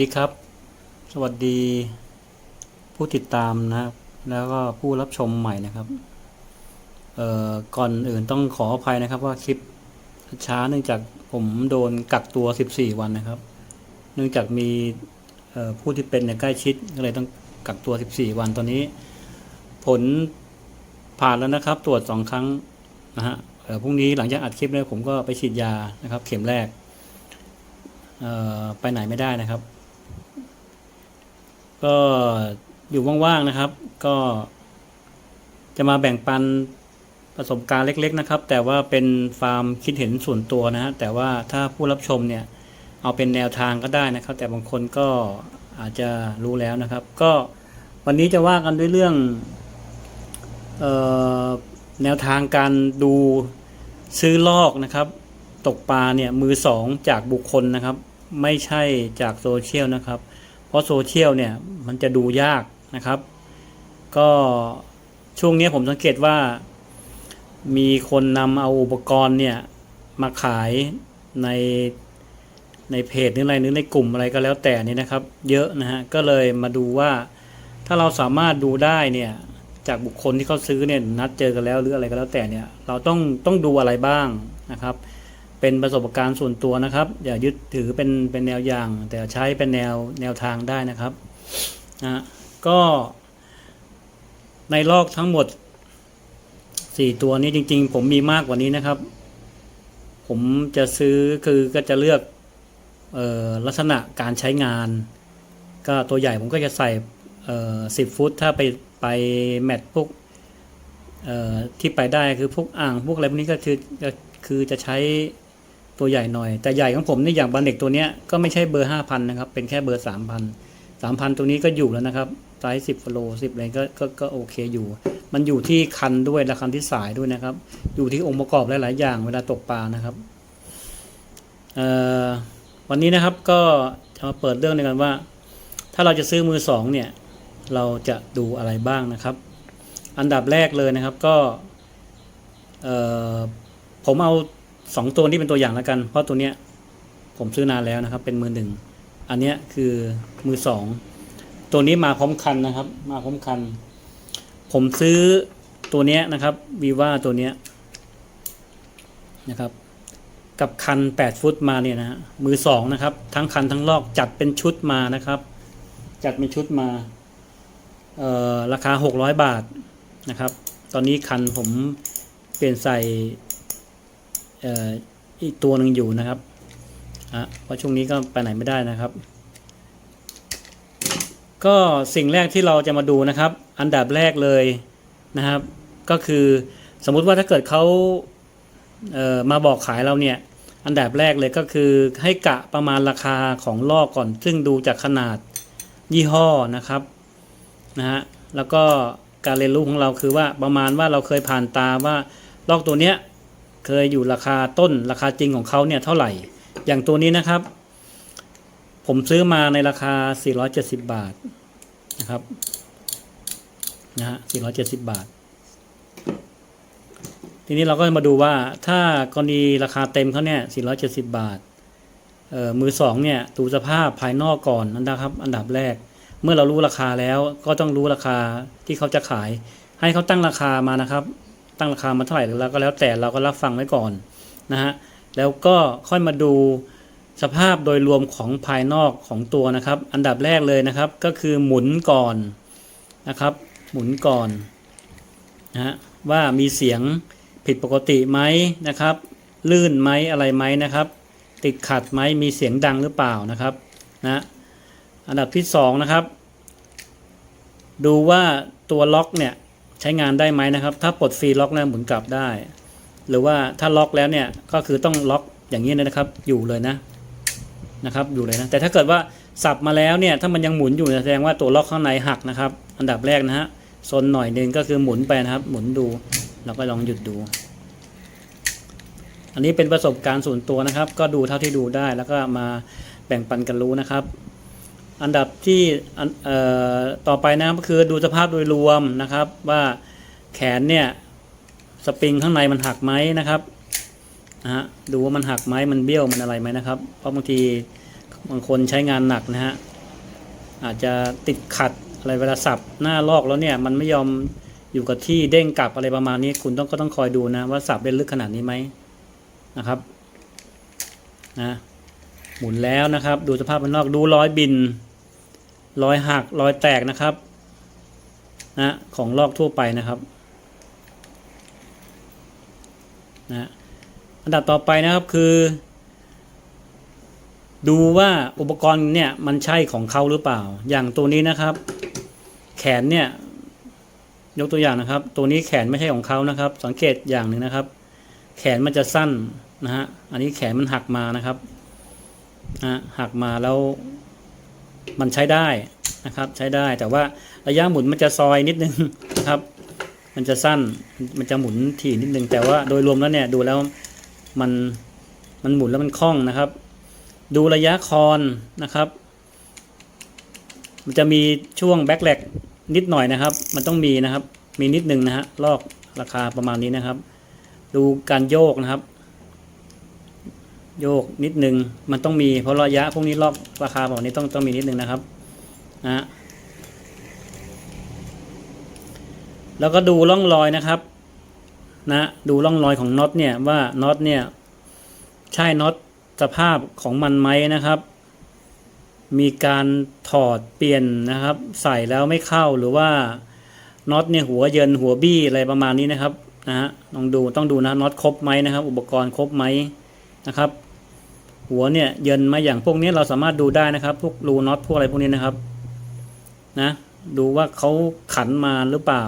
วัสดีครับ สวัสดีผู้ติดตามนะครับ แล้วก็ผู้รับชมใหม่นะครับ เอ่อ ก่อนอื่นต้องขออภัยนะครับว่าคลิปช้าเนื่องจากผมโดนกักตัว 14 วันนะครับ เนื่องจากมีเอ่อผู้ที่เป็นเนี่ยใกล้ชิดก็เลยต้องกักตัว 14 วันตอนนี้ ผลผ่านแล้วนะครับ ตรวจสองครั้งนะฮะเอ่อพรุ่งนี้หลังจากอัดคลิปเนี่ยผมก็ไปฉีดยานะครับ เข็มแรกเอ่อไปไหนไม่ได้นะครับ ก็อยู่ว่างๆนะครับ ก็จะมาแบ่งปันประสบการณ์เล็ก ๆ นะครับ แต่ว่าเป็นฟาร์มคิดเห็นส่วนตัวนะฮะแต่ว่าถ้าผู้รับชมเนี่ยเอาเป็นแนวทางก็ได้นะครับ แต่บางคนก็อาจจะรู้แล้วนะครับ ก็วันนี้จะว่ากันด้วยเรื่องออแนวทางการดูซื้อลอกนะครับ ตกปลาเนี่ยมือสองจากบุคคลนะครับ ไม่ใช่จากโซเชียลนะครับ เพราะโซเชียลเนี่ยมันจะดูยากนะครับ ก็ช่วงนี้ผมสังเกตว่า มีคนนำเอาอุปกรณ์เนี่ยมาขายในในเพจหรืออะไรหรือในกลุ่มอะไรก็แล้วแต่นี่นะครับ เยอะนะฮะก็เลยมาดูว่า ถ้าเราสามารถดูได้เนี่ยจากบุคคลที่เขาซื้อเนี่ยนัดเจอกันแล้วหรืออะไรก็แล้วแต่เนี่ยเราต้องต้องดูอะไรบ้างนะครับ เป็นประสบการณ์ส่วนตัวนะครับ อย่ายึดถือเป็นเป็นแนวอย่าง แต่ใช้เป็นแนวแนวทางได้นะครับนะก็ในลอกทั้งหมดสี่ตัวนี้จริง ๆ ผมมีมากกว่านี้นะครับ ผมจะซื้อคือก็จะเลือกออลักษณะการใช้งาน ก็ตัวใหญ่ผมก็จะใส่สิบฟุตถ้าไปไปแมทพวกที่ไปได้คือพวกอ่างพวกอะไรพวกนี้ก็คือคือจะใช้ ตัวใหญ่หน่อย แต่ใหญ่ของผมนี่อย่างบันเด็กตัวเนี้ยก็ไม่ใช่เบอร์ห้าพันนะครับ เป็นแค่เบอร์สามพันสามพันตัวนี้ก็อยู่แล้วนะครับไซส์สิบโลสิบอะไรก็ก็ก็โอเคอยู่ มันอยู่ที่คันด้วยและคันที่สายด้วยนะครับ อยู่ที่องค์ประกอบหลาย ๆ อย่างเวลาตกปลานะครับวันนี้นะครับก็จะมาเปิดเรื่องในกันว่า ถ้าเราจะซื้อมือสองเนี่ยเราจะดูอะไรบ้างนะครับ อันดับแรกเลยนะครับก็ผมเอา สองตัวนี้เป็นตัวอย่างแล้วกัน เพราะตัวเนี้ยผมซื้อนานแล้วนะครับ เป็นมือหนึ่ง อันเนี้ยคือมือสอง ตัวนี้มาพร้อมคันนะครับ มาพร้อมคัน ผมซื้อตัวเนี้ยนะครับวีว่าตัวเนี้ยนะครับ กับคัน 8 ฟุตมาเนี่ยนะมือสองนะครับ ทั้งคันทั้งลอกจัดเป็นชุดมานะครับ จัดเป็นชุดมาเอ่อราคา 600 บาทนะครับ ตอนนี้คันผมเปลี่ยนใส่ อีกตัวหนึ่งอยู่นะครับอะเพราะช่วงนี้ก็ไปไหนไม่ได้นะครับ ก็สิ่งแรกที่เราจะมาดูนะครับ อันดับแรกเลยนะครับ ก็คือสมมุติว่าถ้าเกิดเขาเมาบอกขายเราเนี่ย อันดับแรกเลยก็คือให้กะประมาณราคาของลอกก่อน ซึ่งดูจากขนาดยี่ห้อนะครับนะฮะแล้วก็การเรียนรู้ของเราคือว่าประมาณว่าเราเคยผ่านตาว่าลอกตัวเนี้ย เคยอยู่ราคาต้นราคาจริงของเขาเนี่ยเท่าไหร่ อย่างตัวนี้นะครับ ผมซื้อมาในราคา 470 บาทนะครับนะฮะ470 บาท ทีนี้เราก็มาดูว่าถ้ากรณีราคาเต็มเขาเนี่ย470 บาทเออมือสองเนี่ยดูสภาพภายนอกก่อนนะครับ อันดับแรก เมื่อเรารู้ราคาแล้วก็ต้องรู้ราคาที่เขาจะขาย ให้เขาตั้งราคามานะครับ ตั้งราคามาเท่าไหร่แล้วก็แล้วแต่เราก็รับฟังไว้ก่อนนะฮะแล้วก็ค่อยมาดูสภาพโดยรวมของภายนอกของตัวนะครับ อันดับแรกเลยนะครับก็คือหมุนก่อนนะครับ หมุนก่อนนะฮะว่ามีเสียงผิดปกติไหมนะครับ ลื่นไหมอะไรไหมนะครับ ติดขัดไหมมีเสียงดังหรือเปล่านะครับนะอันดับที่สองนะครับ ดูว่าตัวล็อกเนี่ย ใช้งานได้ไหมนะครับ ถ้าปลดฟรีล็อกแล้วหมุนกลับได้ หรือว่าถ้าล็อกแล้วเนี่ยก็คือต้องล็อกอย่างนี้นะครับ อยู่เลยนะนะครับ อยู่เลยนะ แต่ถ้าเกิดว่าสับมาแล้วเนี่ยถ้ามันยังหมุนอยู่แสดงว่าตัวล็อกข้างในหักนะครับ อันดับแรกนะฮะซนหน่อยหนึ่งก็คือหมุนไปนะครับ หมุนดูเราก็ลองหยุดดู อันนี้เป็นประสบการณ์ส่วนตัวนะครับ ก็ดูเท่าที่ดูได้แล้วก็มาแบ่งปันกันรู้นะครับ อันดับที่ต่อไปนะครับก็คือดูสภาพโดยรวมนะครับ ว่าแขนเนี่ยสปริงข้างในมันหักไหมนะครับนะฮะดูว่ามันหักไหมมันเบี้ยวมันอะไรไหมนะครับ เพราะบางทีบางคนใช้งานหนักนะฮะอาจจะติดขัดอะไรเวลาสับหน้าลอกแล้วเนี่ยมันไม่ยอมอยู่กับที่เด้งกลับอะไรประมาณนี้คุณต้องก็ต้องคอยดูนะว่าสับได้ลึกขนาดนี้ไหมนะครับนะหมุนแล้วนะครับ ดูสภาพมันนอกดูรอยบิน รอยหักรอยแตกนะครับนะของลอกทั่วไปนะครับนะอันดับต่อไปนะครับคือ ดูว่าอุปกรณ์เนี่ยมันใช่ของเขาหรือเปล่า อย่างตัวนี้นะครับ แขนเนี่ยยกตัวอย่างนะครับ ตัวนี้แขนไม่ใช่ของเขานะครับ สังเกตอย่างหนึ่งนะครับ แขนมันจะสั้นนะฮะอันนี้แขนมันหักมานะครับนะหักมาแล้ว มันใช้ได้นะครับ ใช้ได้แต่ว่าระยะหมุนมันจะซอยนิดนึงนะครับ มันจะสั้นมันจะหมุนถี่นิดนึง แต่ว่าโดยรวมแล้วเนี่ยดูแล้วมันมันหมุนแล้วมันคล่องนะครับ ดูระยะคอนนะครับ มันจะมีช่วงแบ็คแลกนิดหน่อยนะครับ มันต้องมีนะครับ มีนิดนึงนะฮะลอกราคาประมาณนี้นะครับ ดูการโยกนะครับ โยกนิดนึง มันต้องมีเพราะระยะพวกนี้ลอกราคาแบบนี้ต้องต้องมีนิดนึงนะครับนะฮะแล้วก็ดูร่องรอยนะครับนะดูร่องรอยของน็อตเนี่ยว่าน็อตเนี่ยใช่น็อตสภาพของมันไหมนะครับ มีการถอดเปลี่ยนนะครับ ใส่แล้วไม่เข้าหรือว่าน็อตเนี่ยหัวเยินหัวบี้อะไรประมาณนี้นะครับนะฮะลองดูต้องดูนะน็อตครบไหมนะครับ อุปกรณ์ครบไหมนะครับ หัวเนี่ยเยินมาอย่างพวกนี้เราสามารถดูได้นะครับ พวกรูน็อตพวกอะไรพวกนี้นะครับนะดูว่าเขาขันมาหรือเปล่า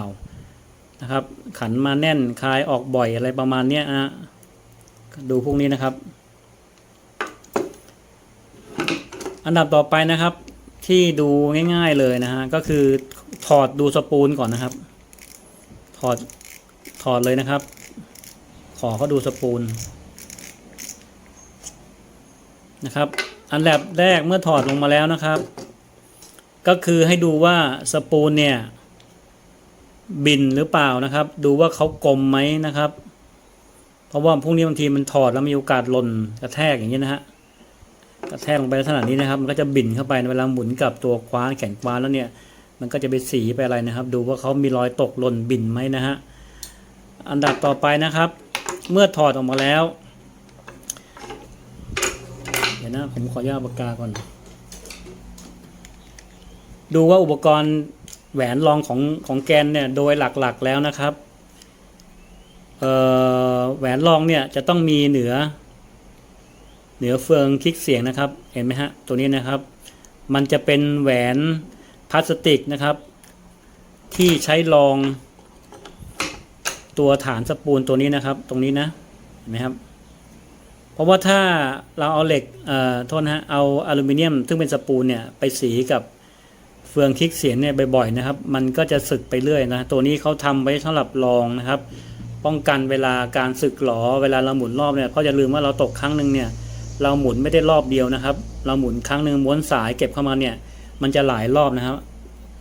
นะครับ ขันมาแน่นคลายออกบ่อยอะไรประมาณเนี้ยนะดูพวกนี้นะครับ อันดับต่อไปนะครับ ที่ดูง่าย ๆเลยนะฮะก็คือถอดดูสปูลก่อนนะครับ ถอดถอดเลยนะครับ ขอเขาดูสปูล นะครับ อันดับแรกเมื่อถอดลงมาแล้วนะครับ ก็คือให้ดูว่าสปูลเนี่ยบินหรือเปล่านะครับ ดูว่าเขากลมไหมนะครับ เพราะว่าพวกนี้บางทีมันถอดแล้วมีโอกาสหล่นกระแทกอย่างนี้นะฮะกระแทกลงไปลักษณะนี้นะครับ มันก็จะบินเข้าไปเวลาหมุนกับตัวคว้านแขนคว้านแล้วเนี่ย มันก็จะไปสีไปอะไรนะครับ ดูว่าเขามีรอยตกหล่นบินไหมนะฮะอันดับต่อไปนะครับ เมื่อถอดออกมาแล้ว นะ ผมขออนุญาปากกาก่อน ดูว่าอุปกรณ์แหวนรองของของแกนเนี่ยโดยหลักๆแล้วนะครับแหวนรองเนี่ยจะต้องมีเหนือ เหนือเฟืองคลิกเสียงนะครับ เห็นไหมฮะตัวนี้นะครับ มันจะเป็นแหวนพลาสติกนะครับ ที่ใช้รองตัวฐานสปูลตัวนี้นะครับ ตรงนี้นะเห็นไหมครับ เพราะว่าถ้าเราเอาเหล็กเอ่อโทษนะฮะเอาอลูมิเนียม ซึ่งเป็นสปูลเนี่ยไปสีกับเฟืองคลิกเสียงเนี่ยบ่อยๆนะครับ มันก็จะสึกไปเรื่อยนะ ตัวนี้เขาทำไว้สำหรับรองนะครับ ป้องกันเวลาการสึกหลอเวลาเราหมุนรอบเนี่ยเพราะอย่าลืมว่าเราตกครั้งหนึ่งเนี่ยเราหมุนไม่ได้รอบเดียวนะครับ เราหมุนครั้งหนึ่งม้วนสายเก็บเข้ามาเนี่ยมันจะหลายรอบนะครับ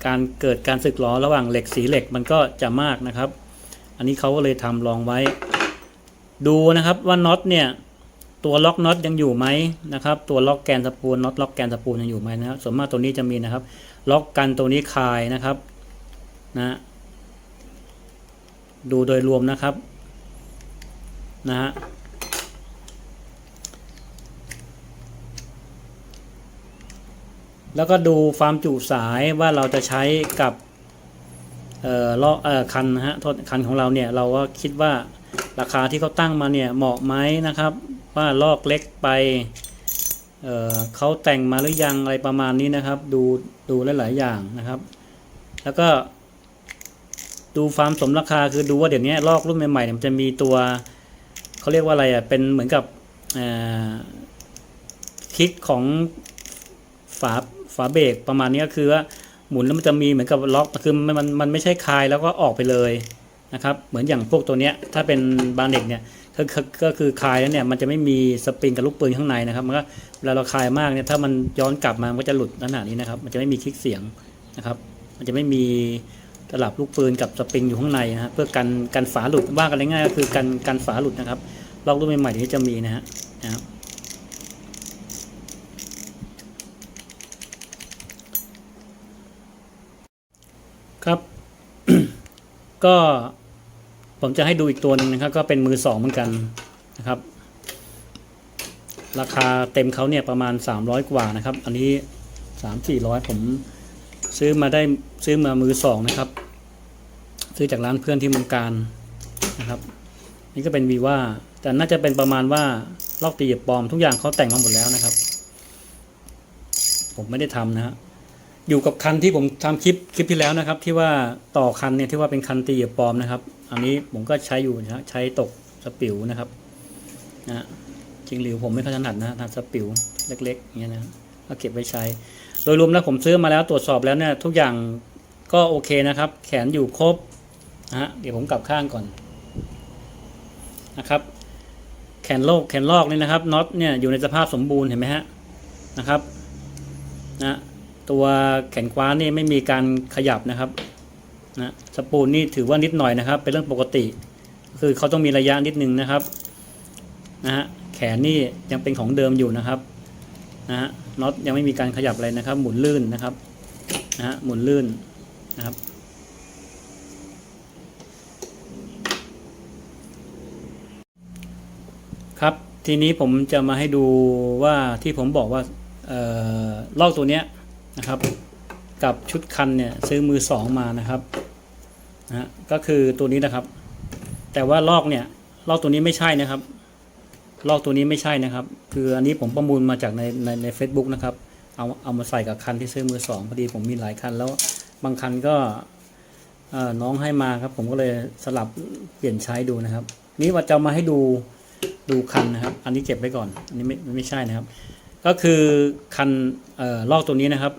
การเกิดการสึกหลอระหว่างเหล็กสีเหล็กมันก็จะมากนะครับ อันนี้เขาก็เลยทำรองไว้ ดูนะครับว่าน็อตเนี่ย ตัวล็อกน็อตยังอยู่ไหมนะครับ ตัวล็อกแกนสปูลน็อตล็อกแกนสปูลยังอยู่ไหมนะครับส่วนมากตัวนี้จะมีนะครับ ล็อกกันตัวนี้คายนะครับนะดูโดยรวมนะครับนะฮะแล้วก็ดูความจุสายว่าเราจะใช้กับเอ่อล้อเอ่อคันนะฮะโทษคันของเราเนี่ยเราก็คิดว่าราคาที่เขาตั้งมาเนี่ยเหมาะไหมนะครับ ว่าลอกเล็กไปเเขาแต่งมาหรือยังอะไรประมาณนี้นะครับ ดูดูหลายๆอย่างนะครับ แล้วก็ดูความสมราคาคือดูว่าเดี๋ยวนี้ลอกรุ่นใหม่ๆมันจะมีตัวเขาเรียกว่าอะไรอะเป็นเหมือนกับคลิกของฝาฝาเบรกประมาณนี้ก็คือว่าหมุนแล้วมันจะมีเหมือนกับล็อกคือมันมันมันไม่ใช่คลายแล้วก็ออกไปเลยนะครับ เหมือนอย่างพวกตัวเนี้ยถ้าเป็นบานเด็กเนี่ย ถ้าก็คือคายแล้วเนี่ยมันจะไม่มีสปริงกับลูกปืนข้างในนะครับมันก็เวลาเราคายมากเนี่ยถ้ามันย้อนกลับมามันก็จะหลุดลักษณะนี้นะครับ มันจะไม่มีคลิกเสียงนะครับ มันจะไม่มีตลับลูกปืนกับสปริงอยู่ข้างในนะฮะเพื่อกันกันฝาหลุดว่ากันง่ายก็คือกันกันฝาหลุดนะครับล็อกรุ่นใหม่ๆนี้จะมีนะฮะนะครับครับ ก็ ผมจะให้ดูอีกตัวหนึ่งนะครับ ก็เป็นมือสองเหมือนกันนะครับ ราคาเต็มเขาเนี่ยประมาณ 300 กว่านะครับ อันนี้ 3 400 ผมซื้อมาได้ซื้อมามือสองนะครับ ซื้อจากร้านเพื่อนที่เมืองการนะครับ นี่ก็เป็นวีว่าแต่น่าจะเป็นประมาณว่าลอกตีเหยียบปลอมทุกอย่างเขาแต่งมาหมดแล้วนะครับ ผมไม่ได้ทำนะฮะ อยู่กับคันที่ผมทำคลิปคลิปที่แล้วนะครับ ที่ว่าต่อคันเนี่ยที่ว่าเป็นคันตีเหยียบปลอมนะครับ อันนี้ผมก็ใช้อยู่นะฮะใช้ตกสปิวนะครับนะฮะจริงหรือผมไม่ค่อยถนัดนะถนัดสปิวเล็กๆอย่างเงี้ยนะก็เก็บไว้ใช้ โดยรวมแล้วผมซื้อมาแล้วตรวจสอบแล้วเนี่ยทุกอย่างก็โอเคนะครับ แขนอยู่ครบนะฮะเดี๋ยวผมกลับข้างก่อนนะครับ แขนโลกแขนลอกนี่นะครับน็อตเนี่ยอยู่ในสภาพสมบูรณ์เห็นไหมฮะนะครับนะ ตัวแขนคว้านี่ไม่มีการขยับนะครับนะสปูลนี่ถือว่านิดหน่อยนะครับ เป็นเรื่องปกติ คือเขาต้องมีระยะนิดนึงนะครับนะฮะแขนนี่ยังเป็นของเดิมอยู่นะครับนะฮะน็อตยังไม่มีการขยับอะไรนะครับ หมุนลื่นนะครับนะฮะหมุนลื่นนะครับครับทีนี้ผมจะมาให้ดูว่าที่ผมบอกว่าเอ่อลอกตัวเนี้ย นะครับ กับชุดคันเนี่ยซื้อมือสองมานะครับนะก็คือตัวนี้นะครับ แต่ว่าลอกเนี่ยลอกตัวนี้ไม่ใช่นะครับ ลอกตัวนี้ไม่ใช่นะครับ คืออันนี้ผมประมูลมาจากในในในเฟซบุ๊กนะครับ เอาเอามาใส่กับคันที่ซื้อมือสองพอดีผมมีหลายคัน แล้วบางคันก็น้องให้มาครับ ผมก็เลยสลับเปลี่ยนใช้ดูนะครับ นี่ว่าจะมาให้ดูดูคันนะครับ อันนี้เก็บไว้ก่อน อันนี้ไม่ไม่ใช่นะครับ ก็คือคันออลอกตัวนี้นะครับ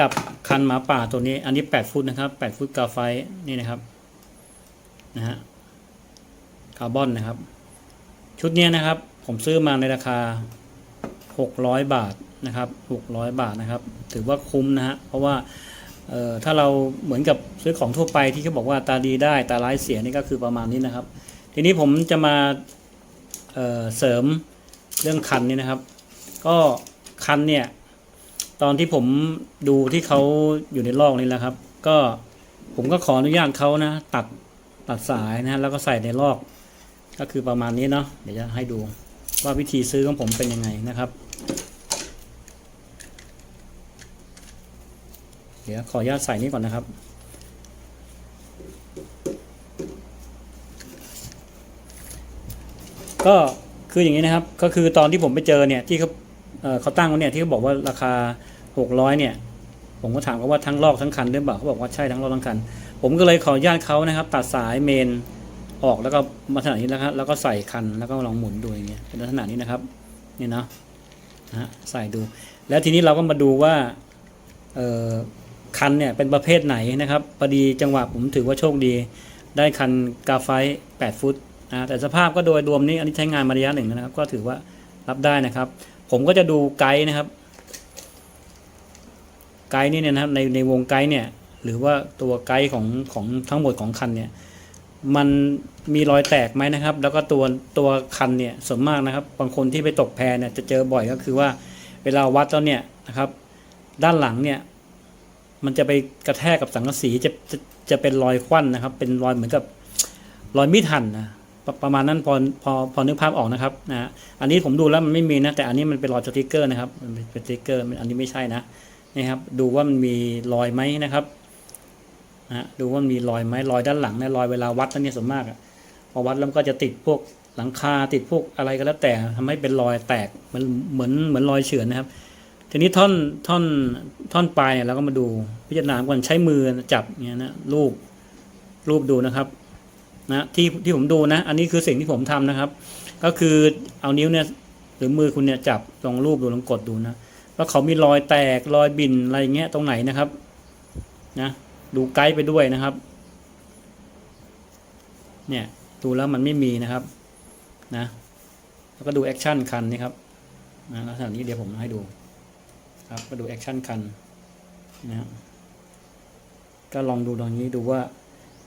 กับคันหมาป่าตัวนี้ อันนี้8ฟุตนะครับ8ฟุตกาไฟนี่นะครับนะฮะคาร์บอนนะครับ ชุดนี้นะครับ ผมซื้อมาในราคา 600 บาทนะครับ 600 บาทนะครับ ถือว่าคุ้มนะฮะเพราะว่าเอ่อถ้าเราเหมือนกับซื้อของทั่วไปที่เขาบอกว่าตาดีได้ตาร้ายเสียนี่ก็คือประมาณนี้นะครับ ทีนี้ผมจะมาเเสริม เรื่องคันนี่นะครับ ก็คันเนี่ย ตอนที่ผมดูที่เขาอยู่ในลอกนี่แหละครับ ก็ผมก็ขออนุญาตเขานะ ตัดตัดสายนะแล้วก็ใส่ในลอก ก็คือประมาณนี้เนาะเดี๋ยวจะให้ดูว่าวิธีซื้อของผมเป็นยังไงนะครับ เดี๋ยวขออนุญาตใส่นี่ก่อนนะครับก็ คืออย่างนี้นะครับ ก็คือตอนที่ผมไปเจอเนี่ยที่เขาเเขาตั้งไว้เนี่ยที่เขาบอกว่าราคา 600เนี่ย ผมก็ถามเขาว่าทั้งลอกทั้งคันหรือเปล่าเขาบอกว่าใช่ทั้งลอกทั้งคัน ผมก็เลยขออนุญาตเขานะครับ ตัดสายเมนออกแล้วก็มาขนาดนี้แล้วครับแล้วก็ใส่คันแล้วก็ลองหมุนดูอย่างเงี้ยเป็นลักษณะนี้นะครับนี่เนาะนะฮะใส่ดู แล้วทีนี้เราก็มาดูว่าเอ่อคันเนี่ยเป็นประเภทไหนนะครับพอดีจังหวะผมถือว่าโชคดี ได้คันกาไฟ8ฟุต อ่าแต่สภาพก็โดยรวมนี้อันนี้ใช้งานมาระยะหนึ่งนะครับ ก็ถือว่ารับได้นะครับ ผมก็จะดูไกด์นะครับ ไกด์นี่เนี่ยนะครับในในวงไกด์เนี่ยหรือว่าตัวไกด์ของของทั้งหมดของคันเนี่ยมันมีรอยแตกไหมนะครับ แล้วก็ตัวตัวคันเนี่ยส่วนมากนะครับ บางคนที่ไปตกแพเนี่ยจะเจอบ่อยก็คือว่าเวลาวัดแล้วเนี่ยนะครับ ด้านหลังเนี่ยมันจะไปกระแทกกับสังกะสีจะจะจะเป็นรอยควันนะครับ เป็นรอยเหมือนกับรอยมีดหั่นนะ ประประมาณนั้นพอพอพอนึกภาพออกนะครับนะอันนี้ผมดูแล้วมันไม่มีนะแต่อันนี้มันเป็นรอยสติกเกอร์นะครับเป็นสติกเกอร์อันนี้ไม่ใช่นะนี่ครับดูว่ามันมีรอยไหมนะครับนะดูว่ามันมีรอยไหมรอยด้านหลังเนี่ยรอยเวลาวัดนั่นเนี่ยส่วนมากอะพอวัดแล้วก็จะติดพวกหลังคาติดพวกอะไรก็แล้วแต่ทำให้เป็นรอยแตกเหมือนเหมือนเหมือนรอยเฉือนนะครับ ทีนี้ท่อนท่อนท่อนปลายเนี่ยเราก็มาดูพิจารณาก่อนใช้มือจับเนี่ยนะรูปรูปดูนะครับ นะที่ที่ผมดูนะ อันนี้คือสิ่งที่ผมทำนะครับ ก็คือเอานิ้วเนี่ยหรือมือคุณเนี่ยจับลองรูปดูลองกดดูนะว่าเขามีรอยแตกรอยบินอะไรเงี้ยตรงไหนนะครับนะดูไกด์ไปด้วยนะครับ เนี่ยดูแล้วมันไม่มีนะครับนะแล้วก็ดูแอคชั่นคันนี่ครับนะลักษณะนี้เดี๋ยวผมให้ดูครับก็ดูแอคชั่นคันนะก็ลองดูตรงนี้ดูว่า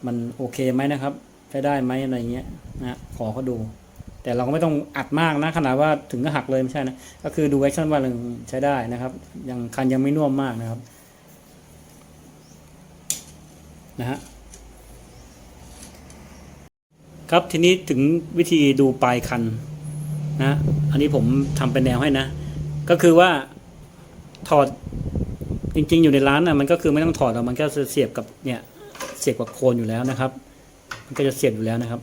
มันโอเคไหมนะครับ ใช้ได้ไหมอะไรเงี้ยนะขอเขาดู แต่เราก็ไม่ต้องอัดมากนะขนาดว่าถึงก็หักเลยไม่ใช่นะก็คือดูแอคชั่นว่ายังใช้ได้นะครับ ยังคันยังไม่น่วมมากนะครับนะฮะครับทีนี้ถึงวิธีดูปลายคันนะ อันนี้ผมทำเป็นแนวให้นะ ก็คือว่าถอดจริง ๆ อยู่ในร้านนะมันก็คือไม่ต้องถอดหรอกมันก็เสียบกับเนี่ยเสียบกับโคนอยู่แล้วนะครับ มันก็จะเสียบอยู่แล้วนะครับ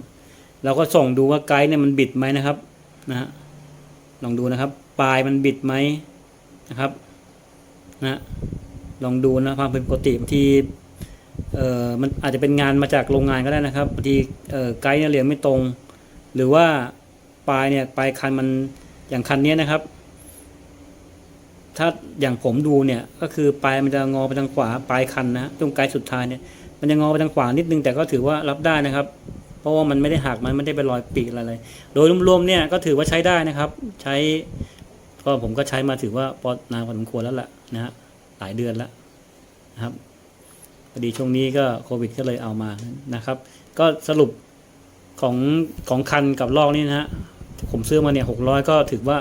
เราก็ส่องดูว่าไกด์เนี่ยมันบิดไหมนะครับนะฮะลองดูนะครับ ปลายมันบิดไหมนะครับนะลองดูนะความเป็นปกติบางทีเอ่อมันอาจจะเป็นงานมาจากโรงงานก็ได้นะครับบางทีเอ่อไกด์เนี่ยเรียงไม่ตรง หรือว่าปลายเนี่ยปลายคันมันอย่างคันนี้นะครับ ถ้าอย่างผมดูเนี่ยก็คือปลายมันจะงอไปทางขวาปลายคันนะตรงไกด์สุดท้ายเนี่ย มันจะงอไปทางขวานิดนึงแต่ก็ถือว่ารับได้นะครับ เพราะว่ามันไม่ได้หักมันไม่ได้เป็นรอยปีกอะไรเลย โดยรวมๆเนี่ยก็ถือว่าใช้ได้นะครับ ใช้ก็ผมก็ใช้มาถือว่าพอนานพอสมควรแล้วล่ะนะฮะหลายเดือนแล้วนะครับพอดีช่วงนี้ก็โควิดก็เลยเอามานะครับ ก็สรุปของของคันกับลอกนี่นะฮะผมซื้อมาเนี่ยหกร้อยก็ถือว่า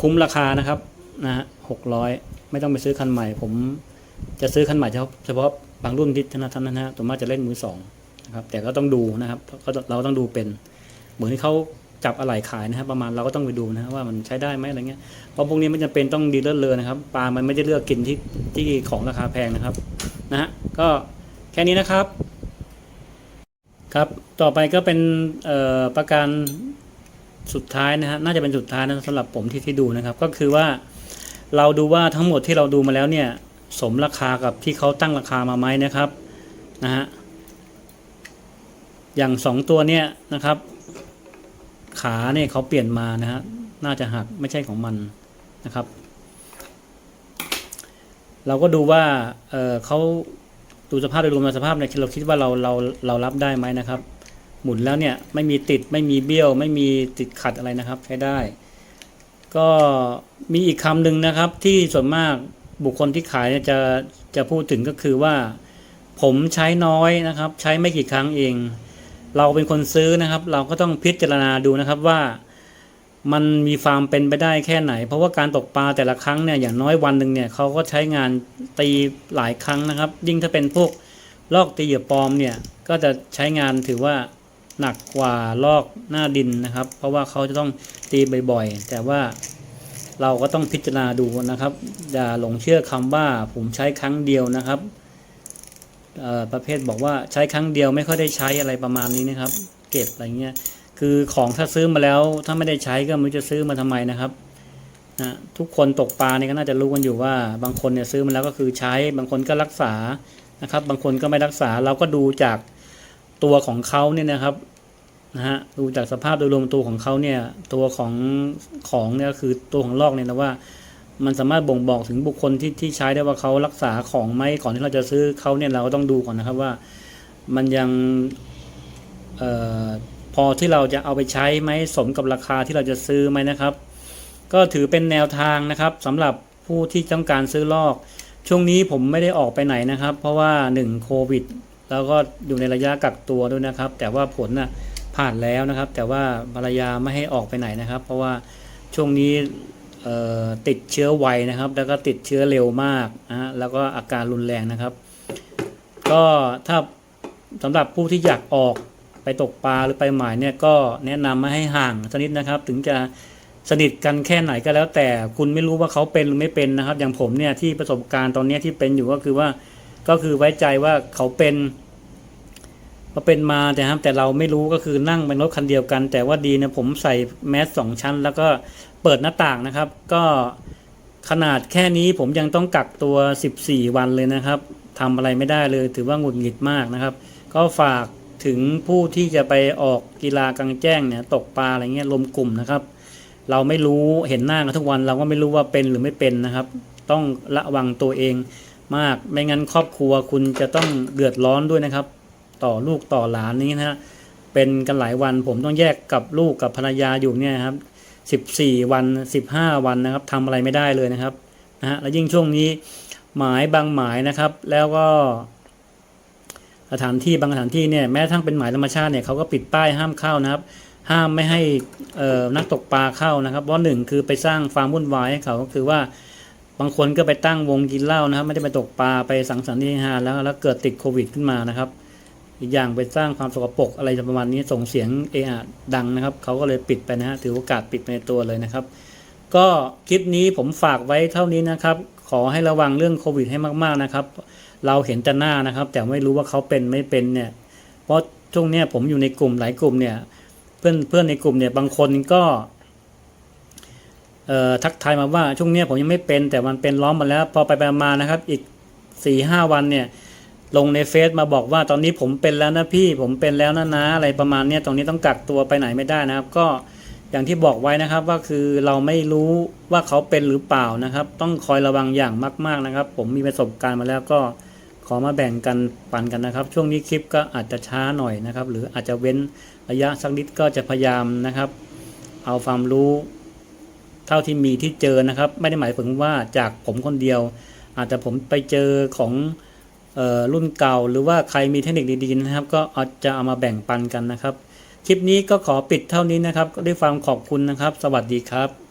คุ้มราคานะครับนะฮะหกร้อยไม่ต้องไปซื้อคันใหม่ ผมจะซื้อคันใหม่เฉพาะ บางรุ่นที่ท่านท่านนะฮะตัวมากจะเล่นมือสองนะครับ แต่ก็ต้องดูนะครับเราต้องดูเป็น เหมือนที่เขาจับอะไหล่ขายนะครับ ประมาณเราก็ต้องไปดูนะว่ามันใช้ได้ไหมอะไรเงี้ย เพราะพวกนี้ไม่จำเป็นต้องดีเลิศเลยนะครับ ปลา มันไม่ได้เลือกกินที่ที่ของราคาแพงนะครับ นะฮะ ก็แค่นี้นะครับ ครับ ต่อไปก็เป็นประการสุดท้ายนะฮะ น่าจะเป็นสุดท้ายนะสำหรับผมที่ที่ดูนะครับ ก็คือว่าเราดูว่าทั้งหมดที่เราดูมาแล้วเนี่ย สมราคากับที่เขาตั้งราคามาไหมนะครับนะฮะอย่างสองตัวเนี่ยนะครับ ขาเนี่ยเขาเปลี่ยนมานะฮะน่าจะหักไม่ใช่ของมันนะครับ เราก็ดูว่าเออเขาดูสภาพโดยรวมสภาพเนี่ยเราคิดว่าเราเราเรารับได้ไหมนะครับ หมุนแล้วเนี่ยไม่มีติดไม่มีเบี้ยว ไม่มีติดขัดอะไรนะครับ ใช้ได้ ก็มีอีกคำหนึ่งนะครับที่ส่วนมาก บุคคลที่ขายเนี่ยจะจะพูดถึงก็คือว่า ผมใช้น้อยนะครับ ใช้ไม่กี่ครั้งเอง เราเป็นคนซื้อนะครับ เราก็ต้องพิจารณาดูนะครับว่า มันมีความเป็นไปได้แค่ไหน เพราะว่าการตกปลาแต่ละครั้งเนี่ยอย่างน้อยวันหนึ่งเนี่ยเขาก็ใช้งานตีหลายครั้งนะครับ ยิ่งถ้าเป็นพวกลอกตีเหยื่อปลอมเนี่ยก็จะใช้งานถือว่าหนักกว่าลอกหน้าดินนะครับ เพราะว่าเขาจะต้องตีบ่อยๆ แต่ว่า เราก็ต้องพิจารณาดูนะครับ อย่าหลงเชื่อคำว่าผมใช้ครั้งเดียวนะครับประเภทบอกว่าใช้ครั้งเดียวไม่ค่อยได้ใช้อะไรประมาณนี้นะครับ เก็บอะไรเงี้ยคือของถ้าซื้อมาแล้วถ้าไม่ได้ใช้ก็ไม่รู้จะซื้อมาทำไมนะครับนะทุกคนตกปลาเนี่ยก็น่าจะรู้กันอยู่ว่าบางคนเนี่ยซื้อมาแล้วก็คือใช้บางคนก็รักษานะครับ บางคนก็ไม่รักษาเราก็ดูจากตัวของเขาเนี่ยนะครับ นะฮะดูจากสภาพโดยรวมตัวของเขาเนี่ยตัวของของเนี่ยคือตัวของลอกเนี่ยนะว่า มันสามารถบ่งบอกถึงบุคคลที่ที่ใช้ได้ว่าเขารักษาของไหมก่อนที่เราจะซื้อเขาเนี่ยเราก็ต้องดูก่อนนะครับว่า มันยังออพอที่เราจะเอาไปใช้ไหมสมกับราคาที่เราจะซื้อไหมนะครับ ก็ถือเป็นแนวทางนะครับสำหรับผู้ที่ต้องการซื้อลอก ช่วงนี้ผมไม่ได้ออกไปไหนนะครับ เพราะว่าหนึ่งโควิดแล้วก็อยู่ในระยะกักตัวด้วยนะครับ แต่ว่าผลน่ะ ผ่านแล้วนะครับ แต่ว่าภรรยาไม่ให้ออกไปไหนนะครับ เพราะว่าช่วงนี้ติดเชื้อไวนะครับ แล้วก็ติดเชื้อเร็วมากนะฮะแล้วก็อาการรุนแรงนะครับ ก็ถ้าสำหรับผู้ที่อยากออกไปตกปลาหรือไปหมายเนี่ยก็แนะนำไม่ให้ห่างสนิดนะครับ ถึงจะสนิทกันแค่ไหนก็แล้ว แต่คุณไม่รู้ว่าเขาเป็นหรือไม่เป็นนะครับ อย่างผมเนี่ยที่ประสบการณ์ตอนนี้ที่เป็นอยู่ก็คือว่าก็คือไว้ใจว่าเขาเป็น ก็เป็นมาแต่ครับแต่เราไม่รู้ก็คือนั่งเป็นรถคันเดียวกัน แต่ว่าดีนะผมใส่แมสสองชั้น แล้วก็เปิดหน้าต่างนะครับ ก็ขนาดแค่นี้ผมยังต้องกักตัว 14 วันเลยนะครับทำอะไรไม่ได้เลยถือว่าหงุดหงิดมากนะครับ ก็ฝากถึงผู้ที่จะไปออกกีฬากลางแจ้งเนี่ยตกปลาอะไรเงี้ยรวมกลุ่มนะครับ เราไม่รู้เห็นหน้ากันทุกวัน เราก็ไม่รู้ว่าเป็นหรือไม่เป็นนะครับ ต้องระวังตัวเองมากไม่งั้นครอบครัวคุณจะต้องเดือดร้อนด้วยนะครับ ต่อลูกต่อหลานนี้นะฮะเป็นกันหลายวันผมต้องแยกกับลูกกับภรรยาอยู่เนี่ยครับสิบสี่วันสิบห้าวันนะครับทำอะไรไม่ได้เลยนะครับนะฮะแล้วยิ่งช่วงนี้หมายบางหมายนะครับ แล้วก็สถานที่บางสถานที่เนี่ยแม้ทั้งเป็นหมายธรรมชาติเนี่ยเขาก็ปิดป้ายห้ามเข้านะครับ ห้ามไม่ให้นักตกปลาเข้านะครับเพราะหนึ่งคือไปสร้างความวุ่นวายให้เขาก็คือว่าบางคนก็ไปตั้งวงกินเหล้านะครับ ไม่ได้ไปตกปลาไปสังสรรค์ที่ฮาแล้วแล้วเกิดติดโควิดขึ้นมานะครับ อีกอย่างไปสร้างความสกปรกอะไรประมาณนี้ส่งเสียงเอะอะดังนะครับเขาก็เลยปิดไปนะฮะถือโอกาสปิดไปในตัวเลยนะครับ ก็คลิปนี้ผมฝากไว้เท่านี้นะครับ ขอให้ระวังเรื่องโควิดให้มากๆนะครับ เราเห็นแต่หน้านะครับ แต่ไม่รู้ว่าเขาเป็นไม่เป็นเนี่ย เพราะช่วงเนี้ยผมอยู่ในกลุ่มหลายกลุ่มเนี่ย เพื่อนเพื่อนในกลุ่มเนี่ยบางคนก็ทักทายมาว่าช่วงเนี้ยผมยังไม่เป็น แต่มันเป็นล้อมมาแล้ว พอไปไปมานะครับ อีกสี่ห้าวันเนี่ย ลงในเฟซมาบอกว่าตอนนี้ผมเป็นแล้วนะพี่ ผมเป็นแล้วนะนะอะไรประมาณเนี้ยตรงนี้ต้องกักตัวไปไหนไม่ได้นะครับ ก็อย่างที่บอกไว้นะครับว่าคือเราไม่รู้ว่าเขาเป็นหรือเปล่านะครับ ต้องคอยระวังอย่างมาก ๆนะครับ ผมมีประสบการณ์มาแล้วก็ขอมาแบ่งกันปันกันนะครับ ช่วงนี้คลิปก็อาจจะช้าหน่อยนะครับ หรืออาจจะเว้นระยะสักนิดก็จะพยายามนะครับ เอาความรู้ เท่าที่มีที่เจอนะครับ ไม่ได้หมายถึงว่าจากผมคนเดียว อาจจะผมไปเจอของ รุ่นเก่า หรือว่าใครมีเทคนิคดีๆนะครับ ก็อาจะเอามาแบ่งปันกันนะครับ คลิปนี้ก็ขอปิดเท่านี้นะครับ ก็ด้วยความขอบคุณนะครับ สวัสดีครับ